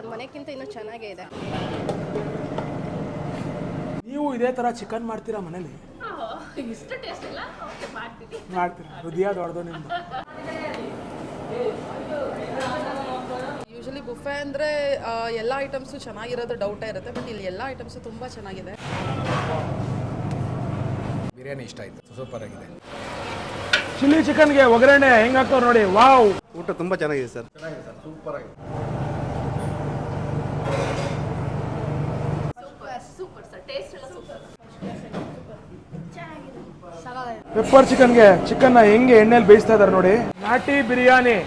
ಅದು ಮನೆಗಿಂತ ಇನ್ನೂ ಚೆನ್ನಾಗೇ ಇದೆ. ನೀವು ಇದೇ ಥರ ಚಿಕನ್ ಮಾಡ್ತೀರಾ ಮನೇಲಿ? ಇಷ್ಟು ಟೇಸ್ಟ್ ಇಲ್ಲ? ಓಕೆ ಮಾಡ್ತೀನಿ. ಮಾಡ್ತೀರಾ ಹೃದಯ ದೊಡ್ಡದು ನಿಮ್ದು. ಯೂಶಲಿ ಬುಫೆ ಅಂದರೆ ಎಲ್ಲ ಐಟಮ್ಸು ಚೆನ್ನಾಗಿರೋದು ಡೌಟೇ ಇರುತ್ತೆ ಬಟ್ ಇಲ್ಲಿ ಎಲ್ಲ ಐಟಮ್ಸು ತುಂಬ ಚೆನ್ನಾಗಿದೆ. ಬಿರಿಯಾನಿ ಇಷ್ಟ ಆಯಿತು ಸೂಪರ್ ಆಗಿದೆ. ಚಿಲ್ಲಿ ಚಿಕನ್ಗೆ ಒಗ್ಗರಣೆ ಹೆಂಗ್ ಹಾಕ್ತಾವ್ರು ನೋಡಿ ವಾವ್. ಊಟ ತುಂಬ ಚೆನ್ನಾಗಿದೆ ಸರ್. ಚೆನ್ನಾಗಿದೆ super sir super super pepper ಚಿಕನ್ಗೆ ಚಿಕನ್ನ ಹೆಂಗೆ ಎಣ್ಣೆಲಿ ಬೇಯಿಸ್ತಾ ಇದ್ದಾರೆ ನೋಡಿ. ನಾಟಿ ಬಿರಿಯಾನಿ.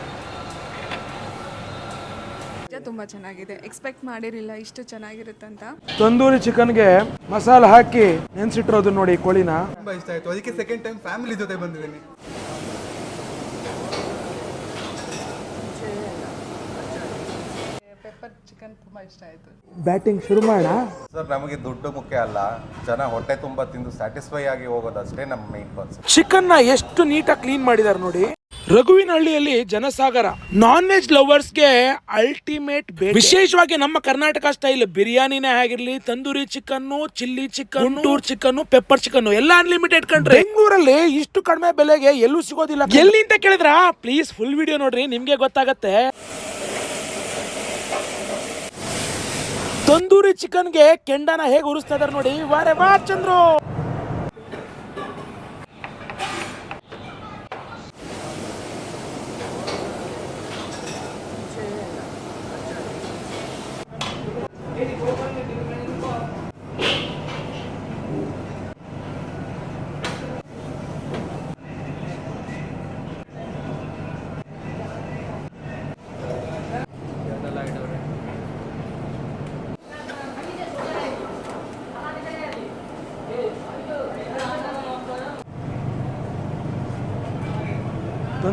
ತುಂಬ ಚೆನ್ನಾಗಿದೆ. ಎಕ್ಸ್ಪೆಕ್ಟ್ ಮಾಡಿರಲಿಲ್ಲ ಇಷ್ಟು ಚೆನ್ನಾಗಿರುತ್ತೆ ಅಂತ. ತಂದೂರಿ ಚಿಕನ್ಗೆ ಮಸಾಲ ಹಾಕಿ ನೆನ್ಸಿಟ್ರೋದು ನೋಡಿ ಕೋಳಿನ. ತುಂಬ ಇಷ್ಟ ಆಯ್ತು. ಅದಕ್ಕೆ ಸೆಕೆಂಡ್ ಟೈಮ್ ಫ್ಯಾಮಿಲಿ ಜೊತೆ ಬಂದಿದ್ದೀನಿ. ಚಿಕನ್ ತುಂಬ ಇಷ್ಟ ಆಯಿತು. ಬ್ಯಾಟಿಂಗ್ ಶುರು ಮಾಡೋಣ ಸರ್ ನಮಗೆ ದುಡ್ಡು ಮುಖ್ಯ ಅಲ್ಲ. ಜನ ಹೊಟ್ಟೆ ತುಂಬ ತಿಂದು ಸ್ಯಾಟಿಸ್ಫೈ ಆಗಿ ಹೋಗೋದಷ್ಟೇ ನಮ್ಮ ಮೇನ್ ಕಾನ್ಸೆಪ್ಟ್ ಚಿಕನ್ನ ಎಷ್ಟು ನೀಟಾಗಿ ಕ್ಲೀನ್ ಮಾಡಿದಾರೆ ನೋಡಿ. ರಘುವಿನಹಳ್ಳಿಯಲ್ಲಿ ಜನಸಾಗರ. ನಾನ್ ವೆಜ್ ಲವರ್ಸ್ಗೆ ಅಲ್ಟಿಮೇಟ್ ವಿಶೇಷವಾಗಿ ನಮ್ಮ ಕರ್ನಾಟಕ ಸ್ಟೈಲ್ ಬಿರಿಯಾನಿನೇ ಆಗಿರ್ಲಿ tandoori chicken chilli chicken Guntur chicken pepper chicken ಎಲ್ಲ ಅನ್ಲಿಮಿಟೆಡ್ ಕಂಡ್ರೆ ಬೆಂಗಳೂರಲ್ಲಿ ಇಷ್ಟು ಕಡಿಮೆ ಬೆಲೆಗೆ ಎಲ್ಲೂ ಸಿಗೋದಿಲ್ಲ. ಎಲ್ಲಿ ಅಂತ ಕೇಳಿದ್ರ? ಪ್ಲೀಸ್ ಫುಲ್ ವಿಡಿಯೋ ನೋಡ್ರಿ ನಿಮ್ಗೆ ಗೊತ್ತಾಗತ್ತೆ. ತಂದೂರಿ ಚಿಕನ್ಗೆ ಕೆಂಡನ ಹೇಗೆ ಉರಿಸ್ತಾ ಇದಾರೆ ನೋಡಿ. ವಾರೆ ಬಾ ಚಂದ್ರು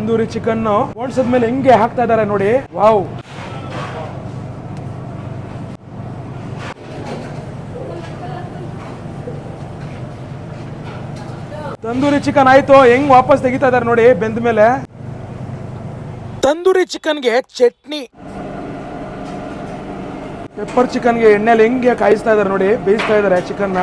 ತಂದೂರಿ ಚಿಕನ್ ಓಡಿಸಿದ್ಮೇಲೆ ಹೆಂಗೆ ಹಾಕ್ತಾ ಇದ್ದಾರೆ ನೋಡಿ. ವಾವ್. ತಂದೂರಿ ಚಿಕನ್ ಆಯ್ತು, ಹೆಂಗ್ ವಾಪಸ್ ತೆಗಿತಾ ಇದಾರೆ ನೋಡಿ ಬೆಂದ ಮೇಲೆ. ತಂದೂರಿ ಚಿಕನ್ಗೆ ಚಟ್ನಿ. ಪೆಪ್ಪರ್ ಚಿಕನ್ಗೆ ಎಣ್ಣೆಲಿ ಹೆಂಗೆ ಕಾಯಿಸ್ತಾ ಇದಾರೆ ನೋಡಿ, ಬೇಯಿಸ್ತಾ ಇದಾರೆ ಚಿಕನ್ನ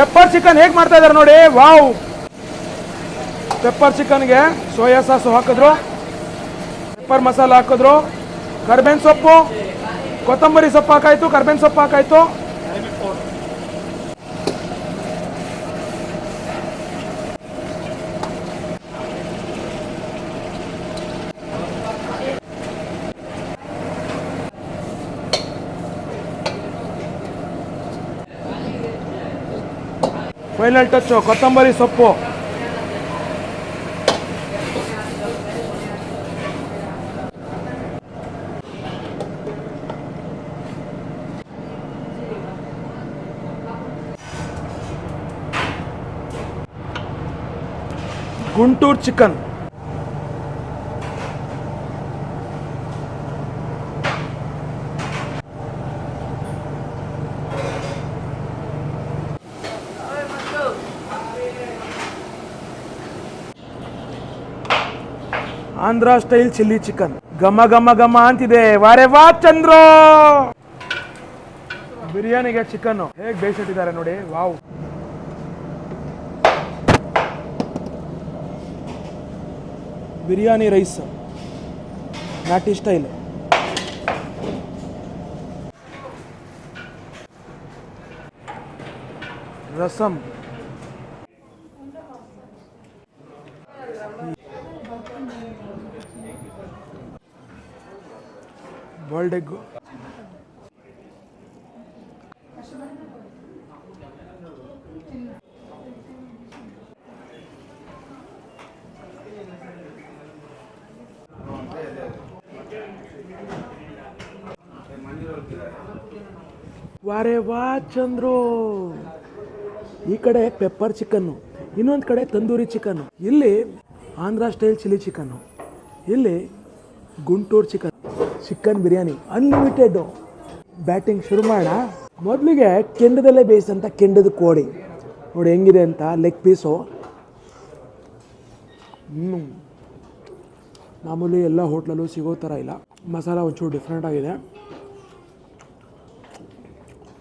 ಪೆಪ್ಪರ್ ಚಿಕನ್ ಹೇಗೆ ಮಾಡ್ತಾ ಇದ್ದಾರೆ ನೋಡಿ? ವಾವ್ ಪೆಪ್ಪರ್ ಚಿಕನ್ಗೆ ಸೋಯಾ ಸಾಸು ಹಾಕಿದ್ರು. ಪೆಪ್ಪರ್ ಮಸಾಲ ಹಾಕಿದ್ರು. ಕರ್ಬೇನ್ ಸೊಪ್ಪು. ಕೊತ್ತಂಬರಿ ಸೊಪ್ಪು ಹಾಕಾಯ್ತು ಕರ್ಬೇನ್ ಸೊಪ್ಪು ಹಾಕಾಯ್ತು. ಫೈನಲ್ ಟಚ್ಚು ಕೊತ್ತಂಬರಿ ಸೊಪ್ಪು. Guntur chicken. Andhra style chilli chicken. ಘಮ ಘಮ ಘಮ ಅಂತಿದೆ. ವಾರೆ ವಾ ಚಂದ್ರೋ! ಬಿರಿಯಾನಿಗೆ ಚಿಕನ್ ಹೇಗೆ ಬೇಯಿಸಿಟ್ಟಿದ್ದಾರೆ ನೋಡಿ. ವಾವ್. ಬಿರಿಯಾನಿ ರೈಸ್. ನಾಟಿ ಸ್ಟೈಲ್. ರಸಮ್ ಬಾಲ್ಡ್ ಎಗ್ ವಾರೆ ವಾ ಚಂದ್ರು. ಈ ಕಡೆ ಪೆಪ್ಪರ್ ಚಿಕನ್ನು ಇನ್ನೊಂದು ಕಡೆ ತಂದೂರಿ ಚಿಕನ್ನು ಇಲ್ಲಿ ಆಂಧ್ರ ಸ್ಟೈಲ್ ಚಿಲ್ಲಿ ಚಿಕನ್ನು ಇಲ್ಲಿ Guntur chicken chicken biryani unlimited batting ಶುರು ಮಾಡೋಣ. ಮೊದಲಿಗೆ ಕೆಂಡದಲ್ಲೇ ಬೇಯಿಸಂತ ಕೆಂಡದ ಕೋಳಿ. ನೋಡಿ ಹೆಂಗಿದೆ ಅಂತ ಲೆಗ್ ಪೀಸು ಹ್ಞೂ ಮಾಮೂಲಿ ಎಲ್ಲ ಹೋಟ್ಲಲ್ಲೂ ಸಿಗೋ ಥರ ಇಲ್ಲ. ಮಸಾಲ ಒಂಚೂರು ಡಿಫ್ರೆಂಟ್ ಆಗಿದೆ.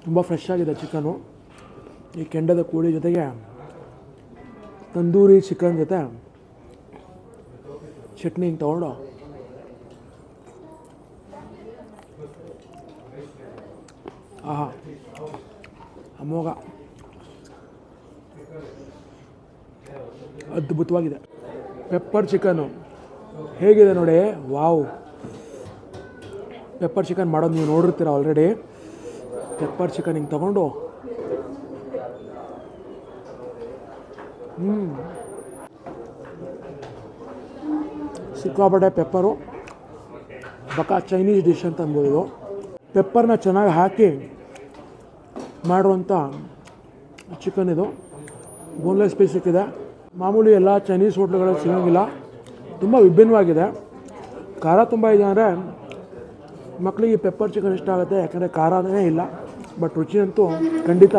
ತುಂಬ ಫ್ರೆಶ್ ಆಗಿದೆ ಚಿಕನು ಈ ಕೆಂಡದ ಕೋಳಿ ಜೊತೆಗೆ ತಂದೂರಿ ಚಿಕನ್ ಜೊತೆ ಚಟ್ನಿ ಹಿಂಗೆ ತೊಗೊಂಡು ಆಹಾ ಅಮೋಘ ಅದ್ಭುತವಾಗಿದೆ. ಪೆಪ್ಪರ್ ಚಿಕನು ಹೇಗಿದೆ ನೋಡಿ? ವಾವ್ ಪೆಪ್ಪರ್ ಚಿಕನ್ ಮಾಡೋದು ನೀವು ನೋಡಿರ್ತೀರ ಆಲ್ರೆಡಿ ಪೆಪ್ಪರ್ ಚಿಕನ್ ಹಿಂಗೆ ತಗೊಂಡು. ಹ್ಞೂ ಸಿಕ್ಕಾಪಟ್ಟೆ ಪೆಪ್ಪರು ಬಕ ಚೈನೀಸ್ ಡಿಶ್ ಅಂತ ಅನ್ಬೋದು ಪೆಪ್ಪರ್ನ ಚೆನ್ನಾಗಿ ಹಾಕಿ ಮಾಡುವಂಥ ಚಿಕನ್ ಇದು. ಬೋನ್ಲೆಸ್ ಪೀಸ್ ಸಿಕ್ಕಿದೆ ಮಾಮೂಲಿ ಎಲ್ಲ ಚೈನೀಸ್ ಹೋಟ್ಲುಗಳಲ್ಲಿ ಸಿಗೋಂಗಿಲ್ಲ. ತುಂಬ ವಿಭಿನ್ನವಾಗಿದೆ. ಖಾರ ತುಂಬ ಇದೆ ಅಂದರೆ ಮಕ್ಕಳಿಗೆ ಪೆಪ್ಪರ್ ಚಿಕನ್ ಇಷ್ಟ ಆಗುತ್ತೆ. ಯಾಕಂದರೆ ಖಾರನೇ ಇಲ್ಲ. ಬಟ್ ರುಚಿ ಅಂತೂ ಖಂಡಿತ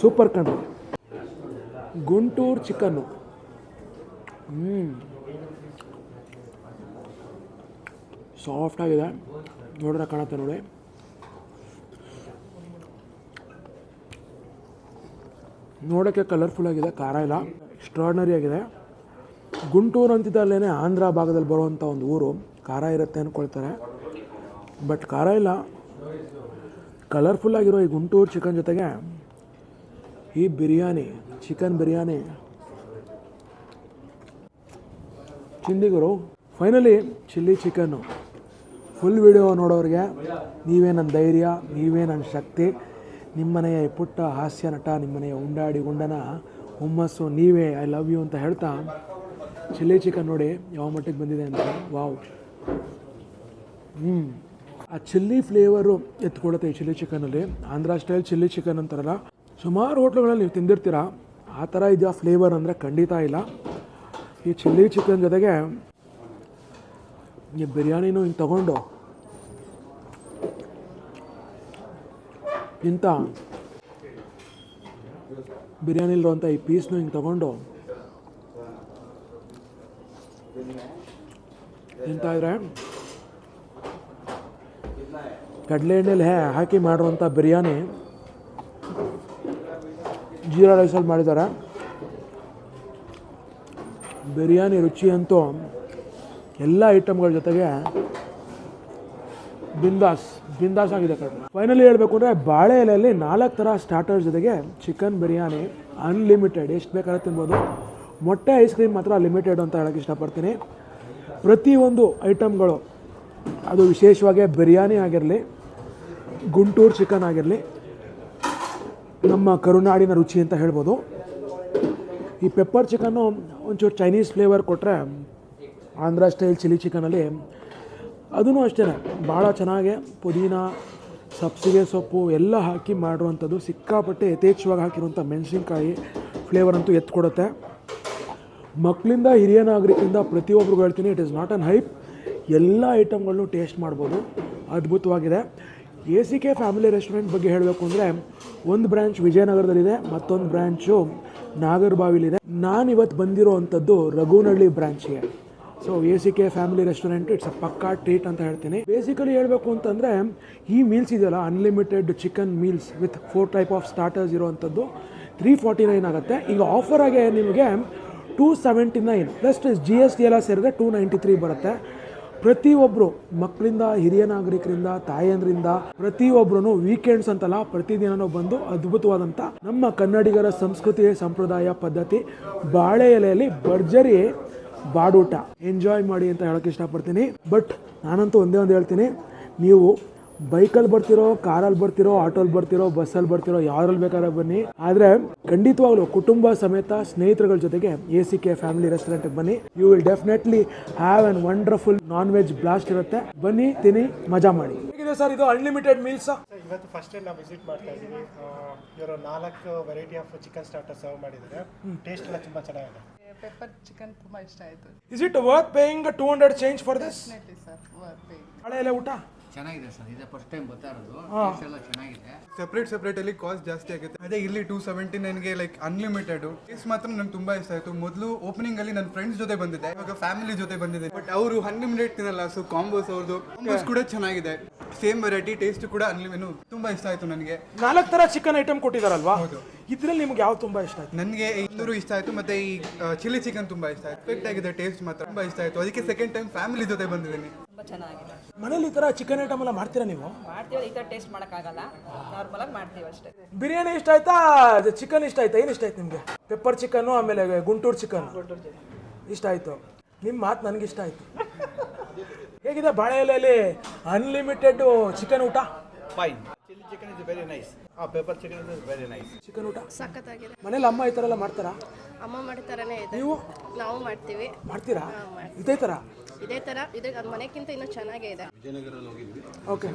ಸೂಪರ್ ಕಣ್ರಿ. ಗುಂಟೂರು ಚಿಕನ್ನು ಹ್ಞೂ ಸಾಫ್ಟಾಗಿದೆ ನೋಡಿದ್ರೆ ಕಾಣುತ್ತೆ ನೋಡಿ. ನೋಡೋಕ್ಕೆ ಕಲರ್ಫುಲ್ ಆಗಿದೆ, ಖಾರ ಇಲ್ಲ ಎಕ್ಸ್ಟ್ರಾಡ್ನರಿ ಆಗಿದೆ. ಗುಂಟೂರು ಅಂತಿದ್ದಲ್ಲೇ ಆಂಧ್ರ ಭಾಗದಲ್ಲಿ ಬರುವಂಥ ಒಂದು ಊರು, ಖಾರ ಇರುತ್ತೆ ಅಂದ್ಕೊಳ್ತಾರೆ ಬಟ್ ಖಾರ ಇಲ್ಲ. ಕಲರ್ಫುಲ್ ಆಗಿರೋ ಈ ಗುಂಟೂರು ಚಿಕನ್ ಜೊತೆಗೆ ಈ ಬಿರಿಯಾನಿ ಚಿಕನ್ ಬಿರಿಯಾನಿ. ಚಿಂದಿಗರು ಫೈನಲಿ ಚಿಲ್ಲಿ ಚಿಕನ್ನು ಫುಲ್ ವಿಡಿಯೋ ನೋಡೋರಿಗೆ, ನೀವೇ ನನ್ನ ಧೈರ್ಯ, ನೀವೇ ನನ್ನ ಶಕ್ತಿ. ನಿಮ್ಮನೆಯ ಪುಟ್ಟ ಹಾಸ್ಯ ನಟ, ನಿಮ್ಮನೆಯ ಉಂಡಾಡಿ ಗುಂಡನ, ಹುಮ್ಮಸ್ಸು, ನೀವೇ ಐ ಲವ್ ಯು ಅಂತ ಹೇಳ್ತಾ ಚಿಲ್ಲಿ ಚಿಕನ್ ನೋಡಿ ಯಾವ ಮಟ್ಟಿಗೆ ಬಂದಿದೆ ಅಂತ. ವಾವ್. ಹ್ಞೂ ಆ ಚಿಲ್ಲಿ ಫ್ಲೇವರು ಎತ್ಕೊಡುತ್ತೆ ಈ ಚಿಲ್ಲಿ ಚಿಕನಲ್ಲಿ ಆಂಧ್ರ ಸ್ಟೈಲ್ ಚಿಲ್ಲಿ ಚಿಕನ್ ಅಂತಾರಲ್ಲ. ಸುಮಾರು ಹೋಟ್ಲುಗಳಲ್ಲಿ ನೀವು ತಿಂದಿರ್ತೀರ? ಆ ಥರ ಇದೆಯಾ ಫ್ಲೇವರ್ ಅಂದರೆ? ಖಂಡಿತ ಇಲ್ಲ. ಈ ಚಿಲ್ಲಿ ಚಿಕನ್ ಜೊತೆಗೆ ಈ ಬಿರಿಯಾನಿನೂ ಹಿಂಗೆ ತಗೊಂಡು ಇಂಥ ಬಿರಿಯಾನಿಲಿರುವಂಥ ಈ ಪೀಸ್ನ ಹಿಂಗೆ ತಗೊಂಡು ಇಂಥ ಇದ್ರೆ ಕಡಲೆ ಎಣ್ಣೆಲಿ ಹೇ ಹಾಕಿ ಮಾಡುವಂಥ ಬಿರಿಯಾನಿ ಜೀರಾ ರೈಸಲ್ಲಿ ಮಾಡಿದ್ದಾರೆ. ಬಿರಿಯಾನಿ ರುಚಿ ಅಂತೂ ಎಲ್ಲ ಐಟಮ್ಗಳ ಜೊತೆಗೆ ಬಿಂದಾಸ್. ಬಿಂದಾಸ್ ಆಗಿದೆ ಫೈನಲಿ ಹೇಳಬೇಕು ಅಂದರೆ ಬಾಳೆ ಎಲೆಯಲ್ಲಿ ನಾಲ್ಕು ಥರ ಸ್ಟಾರ್ಟರ್ ಜೊತೆಗೆ ಚಿಕನ್ ಬಿರಿಯಾನಿ ಅನ್ಲಿಮಿಟೆಡ್ ಎಷ್ಟು ಬೇಕಾದ್ರೆ ತಿನ್ಬೋದು. ಮೊಟ್ಟೆ ಐಸ್ ಕ್ರೀಮ್ ಮಾತ್ರ ಲಿಮಿಟೆಡ್ ಅಂತ ಹೇಳೋಕ್ಕೆ ಇಷ್ಟಪಡ್ತೀನಿ. ಪ್ರತಿಯೊಂದು ಐಟಮ್ಗಳು ಅದು ವಿಶೇಷವಾಗಿ ಬಿರಿಯಾನಿ ಆಗಿರಲಿ, ಗುಂಟೂರು ಚಿಕನ್ ಆಗಿರಲಿ, ನಮ್ಮ ಕರುನಾಡಿನ ರುಚಿ ಅಂತ ಹೇಳ್ಬೋದು. ಈ ಪೆಪ್ಪರ್ ಚಿಕನ್ನು ಒಂಚೂರು ಚೈನೀಸ್ ಫ್ಲೇವರ್ ಕೊಟ್ಟರೆ ಆಂಧ್ರ ಸ್ಟೈಲ್ ಚಿಲ್ಲಿ ಚಿಕನಲ್ಲಿ ಅದೂ ಅಷ್ಟೇ ಭಾಳ ಚೆನ್ನಾಗೆ ಪುದೀನ, ಸಬ್ಸಿಗೆ ಸೊಪ್ಪು ಎಲ್ಲ ಹಾಕಿ ಮಾಡಿರುವಂಥದ್ದು. ಸಿಕ್ಕಾಪಟ್ಟೆ ಯಥೇಚ್ಛವಾಗಿ ಹಾಕಿರುವಂಥ ಮೆಣಸಿನ್ಕಾಯಿ ಫ್ಲೇವರ್ ಅಂತೂ ಎತ್ಕೊಡುತ್ತೆ. ಮಕ್ಕಳಿಂದ ಹಿರಿಯ ನಾಗರಿಕರಿಂದ ಪ್ರತಿಯೊಬ್ಬರಿಗೂ ಹೇಳ್ತೀನಿ it is not an hype ಎಲ್ಲ ಐಟಮ್ಗಳನ್ನು ಟೇಸ್ಟ್ ಮಾಡ್ಬೋದು. ಅದ್ಭುತವಾಗಿದೆ. A C K family restaurant ಬಗ್ಗೆ ಹೇಳಬೇಕು ಅಂದರೆ, ಒಂದು ಬ್ರ್ಯಾಂಚ್ ವಿಜಯನಗರದಲ್ಲಿದೆ, ಮತ್ತೊಂದು ಬ್ರ್ಯಾಂಚು ನಾಗರಬಾವಿಲಿದೆ. ನಾನು ಇವತ್ತು ಬಂದಿರೋ ಅಂಥದ್ದು ರಘುನಳ್ಳಿ ಬ್ರ್ಯಾಂಚ್ಗೆ so A C K family restaurant it's a ಪಕ್ಕಾ ಟ್ರೀಟ್ ಅಂತ ಹೇಳ್ತೀನಿ. ಬೇಸಿಕಲಿ ಹೇಳಬೇಕು ಅಂತಂದರೆ, ಈ ಮೀಲ್ಸ್ ಇದೆಯಲ್ಲ unlimited chicken meals with four type of starters ಇರುವಂಥದ್ದು. ತ್ರೀ ಫಾರ್ಟಿ ನೈನ್ ಆಗುತ್ತೆ. ಈಗ ಆಫರ್ ಆಗಿ ನಿಮಗೆ two seventy nine plus G S T ಎಲ್ಲ ಸೇರಿದ್ರೆ ಟೂ ನೈಂಟಿ ತ್ರೀ ಬರುತ್ತೆ. ಪ್ರತಿಯೊಬ್ಬರು ಮಕ್ಕಳಿಂದ, ಹಿರಿಯ ನಾಗರಿಕರಿಂದ, ತಾಯಂದ್ರಿಂದ ಪ್ರತಿಯೊಬ್ಬರೂ ವೀಕೆಂಡ್ಸ್ ಅಂತಲ್ಲ, ಪ್ರತಿದಿನನೂ ಬಂದು ಅದ್ಭುತವಾದಂಥ ನಮ್ಮ ಕನ್ನಡಿಗರ ಸಂಸ್ಕೃತಿ, ಸಂಪ್ರದಾಯ ಪದ್ಧತಿ, ಬಾಳೆ ಎಲೆಯಲ್ಲಿ ಭರ್ಜರಿ ಬಾಡೂಟ. ಎಂಜಾಯ್ ಮಾಡಿ ಅಂತ ಹೇಳೋಕೆ ಇಷ್ಟಪಡ್ತೀನಿ. ಬಟ್ ನಾನಂತೂ ಒಂದೇ ಒಂದು ಹೇಳ್ತೀನಿ. ನೀವು ಬೈಕಲ್ಲಿ ಬರ್ತಿರೋ ಕಾರಲ್ಲಿ ಬರ್ತಿರೋ ಆಟೋಲ್ಲಿ ಬರ್ತಿರೋ ಬಸ್ಸಲ್ಲಿ ಬರ್ತಿರೋ ಯಾರಲ್ಲಿ ಬೇಕಾದ್ರೆ ಬನ್ನಿ. ಆದರೆ ಖಂಡಿತವಾಗ್ಲೂ ಕುಟುಂಬ ಸಮೇತ ಸ್ನೇಹಿತರುಗಳ ಜೊತೆಗೆ ಎ ಸಿ ಕೆ ಫ್ಯಾಮಿಲಿ ರೆಸ್ಟೋರೆಂಟ್ಗೆ ಬನ್ನಿ. You will definitely have an wonderful non veg blast ಇರುತ್ತೆ. ಬನ್ನಿ ತಿನ್ನಿ ಮಜಾ ಮಾಡಿ. ಹೇಗಿದೆ ಸರ್ ಇದು ಅನ್ಲಿಮಿಟೆಡ್ ಮೀಲ್ಸ್ ಇವತ್ತು ಫಸ್ಟ್ ಟೈಮ್ ನಾವು ವಿಸಿಟ್ ಮಾಡ್ತಾ ಇದ್ದೀವಿ. ಇವರು ನಾಲ್ಕು variety of chicken starter serve ಮಾಡಿದ್ದಾರೆ. ಟೇಸ್ಟ್ ಎಲ್ಲ ತುಂಬ ಚೆನ್ನಾಗಿದೆ. ಪೆಪ್ಪರ್ ಚಿಕನ್ ತುಂಬ ಇಷ್ಟ ಆಯ್ತು. Is it worth paying two hundred change for this sir ಹಳೆ ಎಲ್ಲ ಊಟ? ಚೆನ್ನಾಗಿದೆ ಸರ್ ಇದೇ ಫಸ್ಟ್ ಟೈಮ್ ಬರ್ತಾ ಇರೋದು. ಟೇಸ್ಟ್ ಎಲ್ಲ ಚೆನ್ನಾಗಿದೆ. ಸೆಪರೇಟ್ ಸೆಪ್ರೇಟ್ ಅಲ್ಲಿ ಕಾಸ್ಟ್ ಜಾಸ್ತಿ ಆಗುತ್ತೆ. ಅದೇ ಇಲ್ಲಿ ಟೂ ಸೆವೆಂಟಿ ನನ್ಗೆ ಲೈಕ್ ಅನ್ಲಿಮಿಟೆಡ್ ಟೇಸ್ಟ್ ಮಾತ್ರ ನಂಗೆ ತುಂಬಾ ಇಷ್ಟ ಆಯ್ತು. ಮೊದಲು ಓಪನಿಂಗ್ ಅಲ್ಲಿ ನನ್ನ ಫ್ರೆಂಡ್ಸ್ ಜೊತೆ ಬಂದಿದ್ದೆ ಇವಾಗ ಫ್ಯಾಮಿಲಿ ಜೊತೆ ಬಂದಿದೆ ಬಟ್ ಅವರು ಅನ್ಲಿಮಿಟೆಡ್ ತಿನ್ನಲ್ಲ ಸೊ ಕಾಂಬೋಸ್ ಅವ್ರದ್ದು ಕಾಂಬೋಸ್ ಕೂಡ ಚೆನ್ನಾಗಿದೆ. ಸೇಮ್ ವೆರೈಟಿ ಟೇಸ್ಟ್ ಕೂಡ ಅನ್ಲಿಮಿನು ತುಂಬಾ ಇಷ್ಟ ಆಯ್ತು ನನಗೆ. ನಾಲ್ಕು ತರ ಚಿಕನ್ ಐಟಮ್ ಕೊಟ್ಟಿದಾರಲ್ವಾ? ಇದ್ರಲ್ಲಿ ನಿಮ್ಗೆ ಯಾವ್ದು ತುಂಬಾ ಇಷ್ಟ ಆಯ್ತು? ನನಗೆ ಇನ್ನೂರು ಇಷ್ಟ ಆಯ್ತು ಮತ್ತೆ ಈ ಚಿಲ್ಲಿ ಚಿಕನ್ ತುಂಬಾ ಇಷ್ಟ ಆಯ್ತು. ಪೆಕ್ಟ್ ಆಗಿದೆ ಟೇಸ್ಟ್ ಮಾತ್ರ ತುಂಬಾ ಇಷ್ಟ ಆಯ್ತು. ಅದಕ್ಕೆ ಸೆಕೆಂಡ್ ಟೈಮ್ ಫ್ಯಾಮಿಲಿ ಜೊತೆ ಬಂದಿದ್ದೀನಿ. ಮನೇಲಿ ಈ ತರ ಚಿಕನ್ ಐಟಮ್ ಎಲ್ಲ ಮಾಡ್ತೀರಾ ನೀವು? ಮಾಡ್ತೀವಿ ಈ ಥರ ಟೇಸ್ಟ್ ಮಾಡೋಕ್ಕಾಗಲ್ಲ. ನಾರ್ಮಲಾಗಿ ಮಾಡ್ತೀವಿ ಅಷ್ಟೇ. ಬಿರಿಯಾನಿ ಇಷ್ಟ ಆಯ್ತಾ ಚಿಕನ್ ಇಷ್ಟ ಆಯ್ತಾ? ಏನು ಇಷ್ಟ ಆಯ್ತು ನಿಮಗೆ? ಪೆಪ್ಪರ್ ಚಿಕನ್ನು ಆಮೇಲೆ ಗುಂಟೂರು ಚಿಕನ್ ಇಷ್ಟ ಆಯ್ತು. ನಿಮ್ಮ ಮಾತು ನನಗೆ ಇಷ್ಟ ಆಯ್ತು. ಹೇಗಿದೆ ಬಾಳೆ ಎಲೆಯಲ್ಲಿ ಅನ್ಲಿಮಿಟೆಡ್ ಚಿಕನ್ ಊಟ? Fine chicken is very nice ಆ pepper chicken is very nice chicken ಊಟ. ಸಖತ್ತಾಗಿದೆ. ಮನೇಲಿ ಅಮ್ಮ ಈ ಥರ ಎಲ್ಲ ಮಾಡ್ತಾರಾ? ಅಮ್ಮ ಮಾಡ್ತಾರನೇ ಇದೆ. ನೀವು? ನಾವು ಮಾಡ್ತೀವಿ. ಮಾಡ್ತೀರಾ? ಇದೇ ಥರ ಇದೇ ತರ. ಇದೆ ಅದು ಮನೆಗಿಂತ ಇನ್ನೂ ಚೆನ್ನಾಗೇ ಇದೆ. ಓಕೆ.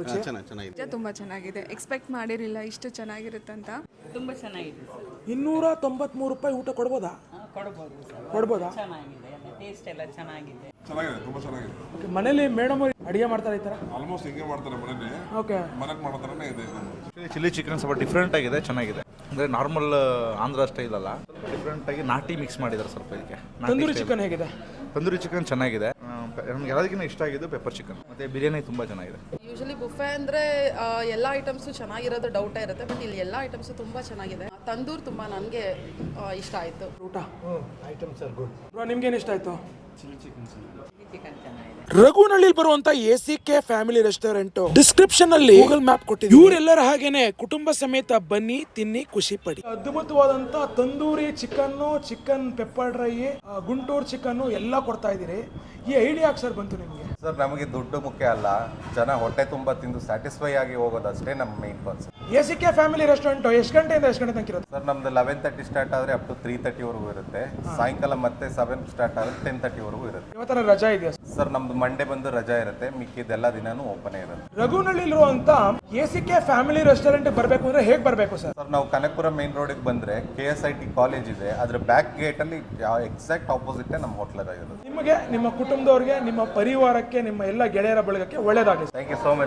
ರುಚಿ? ನಿಜ ತುಂಬ ಚೆನ್ನಾಗಿದೆ. ಎಕ್ಸ್ಪೆಕ್ಟ್ ಮಾಡಿರಲಿಲ್ಲ ಇಷ್ಟು ಚೆನ್ನಾಗಿರುತ್ತಂತ ತುಂಬಾ ಚೆನ್ನಾಗಿದೆ ಸರ್. ಇನ್ನೂರ ತೊಂಬತ್ಮೂರು ರೂಪಾಯಿ ಊಟ ಕೊಡ್ಬೋದಾ? ಕೊಡ್ಬೋದು ಸರ್. ಕೊಡ್ಬೋದಾ? ಚೆನ್ನಾಗಿದೆ. ಟೇಸ್ಟ್ ಎಲ್ಲ ಚೆನ್ನಾಗಿದೆ. ಚೆನ್ನಾಗಿದೆ ತುಂಬಾ ಚೆನ್ನಾಗಿದೆ. ಓಕೆ ಮನೇಲಿ ಮೇಡಮ್ ಅಡುಗೆ ಮಾಡ್ತಾರೆ ಈ ಥರ ಆಲ್ಮೋಸ್ಟ್ ಹಿಂಗೆ ಮಾಡ್ತಾರೆ ಮನೇಲಿ. ಓಕೆ ಮನೆಗೆ ಮಾಡೋ ಥರನೇ ಇದೆ. ಚಿಲ್ಲಿ ಚಿಕನ್ ಸ್ವಲ್ಪ ಡಿಫ್ರೆಂಟ್ ಆಗಿದೆ ಚೆನ್ನಾಗಿದೆ. ಅಂದರೆ ನಾರ್ಮಲ್ ಆಂಧ್ರ ಸ್ಟೈಲ್ ಅಲ್ಲ ಸ್ವಲ್ಪ ಡಿಫ್ರೆಂಟ್ ಆಗಿ ನಾಟಿ ಮಿಕ್ಸ್ ಮಾಡಿದ್ದಾರೆ ಸ್ವಲ್ಪ ಇದಕ್ಕೆ. ನಾಟಿ ತಂದೂರಿ style. ಚಿಕನ್ ಹೇಗಿದೆ? ತಂದೂರಿ ಚಿಕನ್ ಚೆನ್ನಾಗಿದೆ. ಆ, ಪೆ- ನಮ್ಗೆ ಎಲ್ಲದಕ್ಕಿಂತ ಇಷ್ಟ ಆಗಿದ್ದು ಪೆಪ್ಪರ್ ಚಿಕನ್ ಮತ್ತೆ ಬಿರಿಯಾನಿ ತುಂಬ ಚೆನ್ನಾಗಿದೆ. ಯೂಶಲಿ ಬುಫೆ ಅಂದ್ರೆ ಎಲ್ಲ ಐಟಮ್ಸು ಚೆನ್ನಾಗಿರೋದು ಡೌಟ್ ಇರುತ್ತೆ ಬಟ್ ಇಲ್ಲಿ ಎಲ್ಲ ಐಟಮ್ಸ್ ತುಂಬ ಚೆನ್ನಾಗಿದೆ. ತಂದೂರ್ ತುಂಬ ನನಗೆ ಇಷ್ಟ ಆಯಿತು. ಊಟ? ಐಟಮ್ಸ್ ಆರ್ ಗುಡ್ ಬ್ರೋ ನಿಮ್ಗೇನು ಇಷ್ಟ ಆಯ್ತು? ಚಿಕನ್ ಚೆನ್ನಾಗಿದೆ. ರಘುನಳ್ಳಿ ಬರುವಂತ A C K family restaurant. Description ಅಲ್ಲಿ ಗೂಗಲ್ ಮ್ಯಾಪ್ ಕೊಟ್ಟಿದೆ ಇವರೆಲ್ಲರ ಹಾಗೇನೆ ಕುಟುಂಬ ಸಮೇತ ಬನ್ನಿ ತಿನ್ನಿ ಖುಷಿ ಪಡಿ. ಅದ್ಭುತವಾದಂತ tandoori chicken chicken pepper dry Guntur chicken ಎಲ್ಲ ಕೊಡ್ತಾ ಇದೀರಿ ಈ ಐಡಿಯಾ ಯಾಕೆ ಸರ್ ಬಂತು ನಿಮಗೆ? ಸರ್ ನಮಗೆ ದುಡ್ಡು ಮುಖ್ಯ ಅಲ್ಲ. ಜನ ಹೊಟ್ಟೆ ತುಂಬಾ ತಿಂದು ಸ್ಯಾಟಿಸ್ಫೈ ಆಗಿ ಹೋಗೋದಷ್ಟೇ ನಮ್ಮ main concept A C K family restaurant ಎಷ್ಟು ಗಂಟೆಯಿಂದ ಎಷ್ಟು ಗಂಟೆ ತನಕ ಇರುತ್ತೆ ಸರ್ ನಮ್ದು ಲೆವೆನ್ ತರ್ಟಿ ಸ್ಟಾರ್ಟ್ ಆದರೆ ಅಪ್ ಟು ತ್ರೀ ತರ್ಟಿವರೆಗೂ ಇರುತ್ತೆ. ಸಾಯಂಕಾಲ ಮತ್ತೆ ಸೆವೆನ್ ಸ್ಟಾರ್ಟ್ ಆದರೆ ಟೆನ್ ತರ್ಟಿವರೆಗೂ ಇರುತ್ತೆ. ಇವತ್ತರ ರಜಾ ಇದೆಯಾ ಸರ್ ನಮ್ದು ಮಂಡೇ ಬಂದು ರಜಾ ಇರುತ್ತೆ. ಮಿಕ್ಕಿದೆಲ್ಲ ದಿನಾನು ಓಪನ್ ಇರುತ್ತೆ. ರಘುನಳ್ಳಿಲಿರುವಂತ A C K family restaurant ಬರಬೇಕು ಅಂದ್ರೆ ಹೇಗೆ ಬರಬೇಕು ಸರ್? ಸರ್ ನಾವು ಕನಕಪುರ ಮೇನ್ ರೋಡಿಗೆ ಬಂದ್ರೆ K S I T college ಇದೆ. ಅದ್ರ ಬ್ಯಾಕ್ ಗೇಟ್ ಅಲ್ಲಿ ಎಕ್ಸಾಕ್ಟ್ ಆಪೋಸಿಟ್ ನಮ್ಮ ಹೋಟ್ಲ್ ಇರೋದು. ನಿಮಗೆ ನಿಮ್ಮ ಕುಟುಂಬದವ್ರಿಗೆ ನಿಮ್ಮ ಪರಿವಾರಕ್ಕೆ ನಿಮ್ಮ ಎಲ್ಲ ಗೆಳೆಯರ ಬಳಗಕ್ಕೆ ಒಳ್ಳೇದಾಗಲಿ ಥ್ಯಾಂಕ್ ಯು ಸೋ ಮಚ್